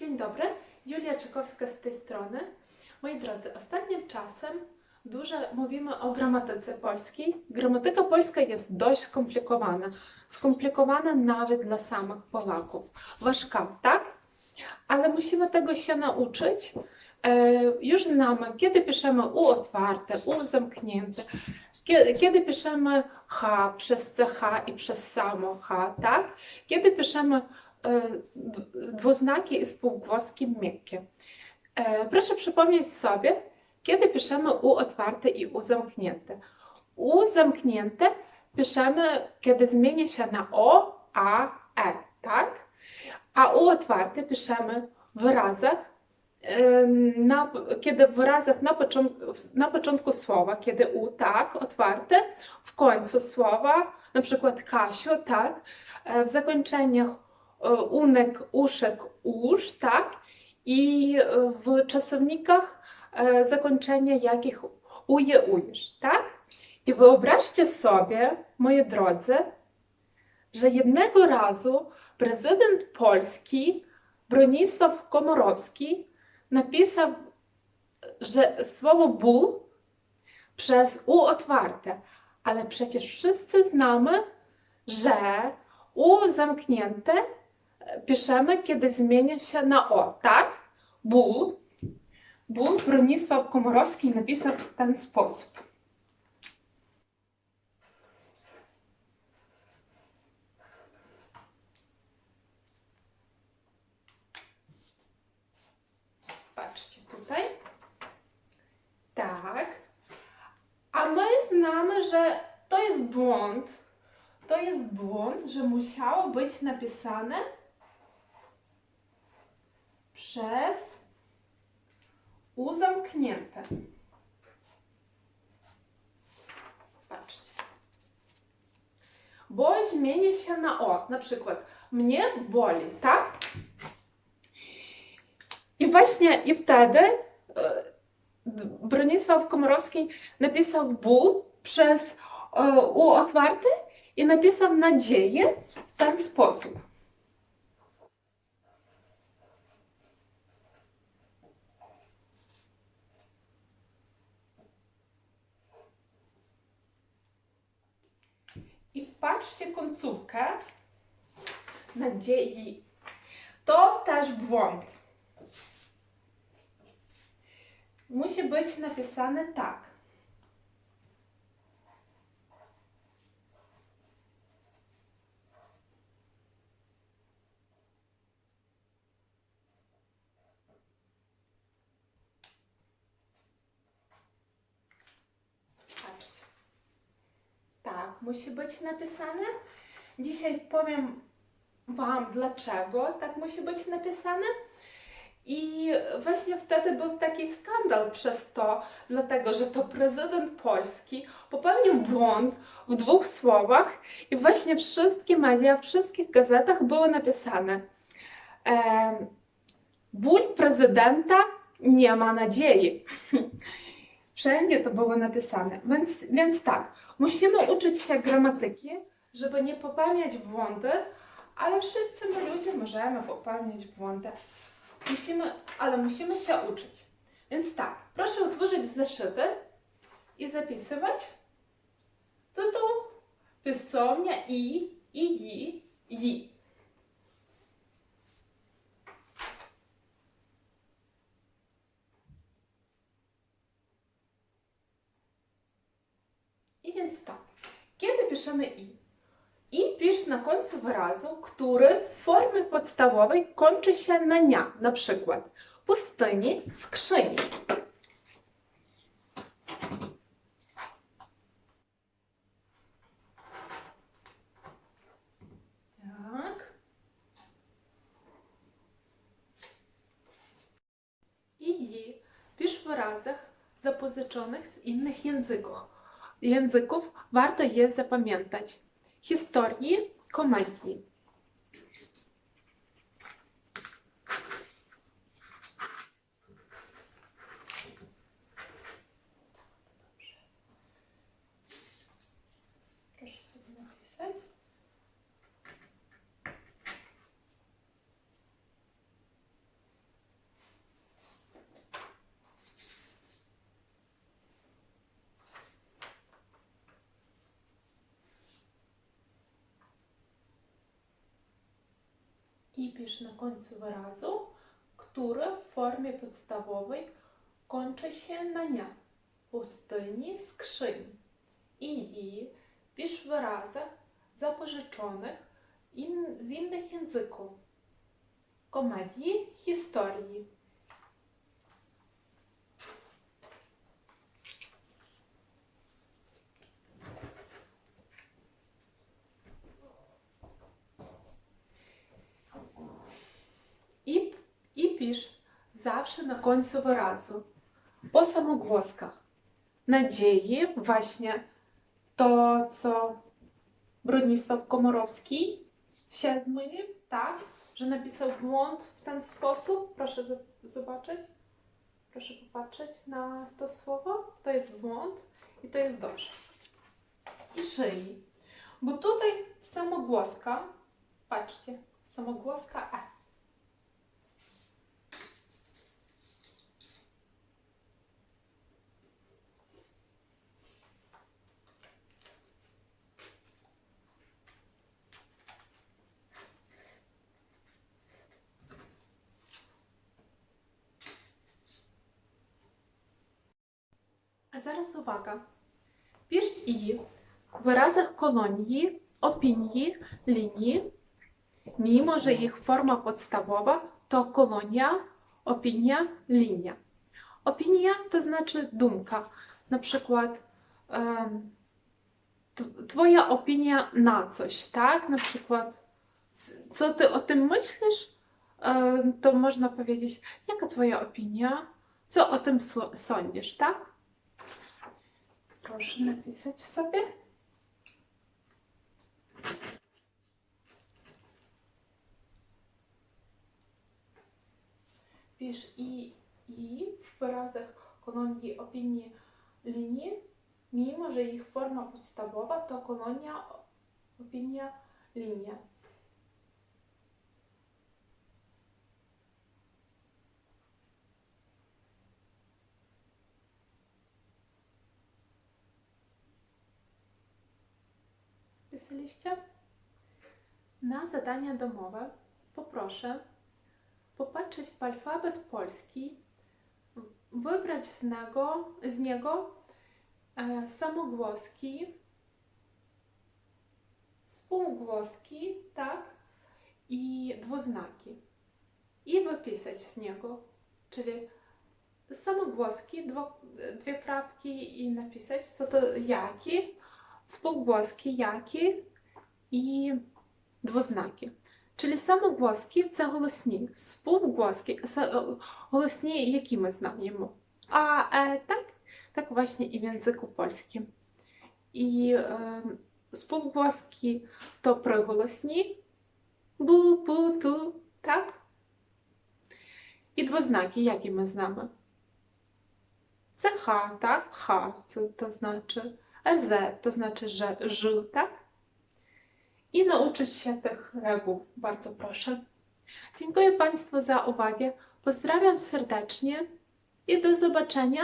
Dzień dobry, Julia Czekowska z tej strony. Moi drodzy, ostatnim czasem dużo mówimy o gramatyce polskiej. Gramatyka polska jest dość skomplikowana. Skomplikowana nawet dla samych Polaków. Ważka, tak? Ale musimy tego się nauczyć. E, już znamy, kiedy piszemy U otwarte, U zamknięte, kiedy, piszemy H przez CH i przez samo H, tak? Kiedy piszemy dwuznaki i spółgłoski miękkie. E, Proszę przypomnieć sobie, kiedy piszemy U otwarte i U zamknięte. U zamknięte piszemy, kiedy zmienia się na O, A, E, tak? A U otwarte piszemy w wyrazach, na, kiedy w wyrazach na początku, na początku słowa, kiedy U, tak, otwarte, w końcu słowa, na przykład Kasiu, tak, e, w zakończeniach e, unek, uszek, usz, tak, i e, w czasownikach e, zakończenia jakich uje, ujesz, tak? I wyobraźcie sobie, moi drodzy, że jednego razu prezydent Polski Bronisław Komorowski napisał, że słowo ból przez u otwarte, ale przecież wszyscy znamy, że u zamknięte piszemy, kiedy zmienia się na o, tak? Ból. Ból Bronisław Komorowski napisał w ten sposób. Patrzcie tutaj. Tak. A my znamy, że to jest błąd. To jest błąd, że musiało być napisane przez U zamknięte. Patrzcie. Bo zmieni się na O. Na przykład mnie boli, tak? I właśnie i wtedy e, Bronisław Komorowski napisał ból przez e, U otwarte i napisał nadzieję w ten sposób. Patrzcie końcówkę nadziei. To też błąd. Musi być napisane tak. Patrzcie. Tak, musi być napisane. Dzisiaj powiem Wam, dlaczego tak musi być napisane. I właśnie wtedy był taki skandal przez to, dlatego że to prezydent Polski popełnił błąd w dwóch słowach i właśnie wszystkie media, w wszystkich gazetach było napisane e, ból prezydenta nie ma nadziei. Wszędzie to było napisane. Więc, więc tak, musimy uczyć się gramatyki, żeby nie popełniać błędy, ale wszyscy my ludzie możemy popełniać błędy. Musimy, ale musimy się uczyć. Więc tak, proszę utworzyć zeszyty i zapisywać tytuł, pisownia i, i, i, i. I więc tak, kiedy piszemy i? I pisz na końcu wyrazu, który w formie podstawowej kończy się na nia, na przykład pustyni, skrzyni. Tak. I pisz w wyrazach zapożyczonych z innych języków. Języków warto je zapamiętać historii, komedii. I pisz na końcu wyrazu, który w formie podstawowej kończy się na nie. Pustyni, skrzyni. I i pisz w wyrazach zapożyczonych in, z innych języków. Komedii, historii. Pisz zawsze na końcu wyrazu, po samogłoskach. Nadziei, właśnie to, co Bronisław Komorowski się zmylił, tak? Że napisał błąd w ten sposób. Proszę zobaczyć. Proszę popatrzeć na to słowo. To jest błąd i to jest dobrze. I szyi. Bo tutaj samogłoska, patrzcie, samogłoska E. A зараз uwaga. Pisz i w wyrazach kolonii, opinii, linii, mimo że ich forma podstawowa to kolonia, opinia, linia. Opinia to znaczy dumka. Na przykład em, t- twoja opinia na coś, tak? Na przykład c- co ty o tym myślisz? Em, To można powiedzieć, jaka twoja opinia? Co o tym so- sądzisz, tak? Proszę napisać sobie. Pisz i, i w wyrazach kolonii opinii linii, mimo że ich forma podstawowa to kolonia, opinia, linia. Na zadania domowe poproszę popatrzeć w alfabet polski, wybrać z niego, z niego e, samogłoski, spółgłoski, tak, i dwuznaki. I wypisać z niego, czyli samogłoski, dwo, dwie kropki i napisać, co to jaki, spółgłoski, які і двознаки. Czyli самогłoski це голосні, співголоски, е, голосні, які ми знаємо. А е, так, так właśnie і в язику польським. І е, співголоски то приголосні бу, пу, ту, так? І двознаки, які ми знаємо. Це ха, так, ха, це то значить LZ, to znaczy, że Ż, tak? I nauczyć się tych reguł, bardzo proszę. Dziękuję Państwu za uwagę. Pozdrawiam serdecznie i do zobaczenia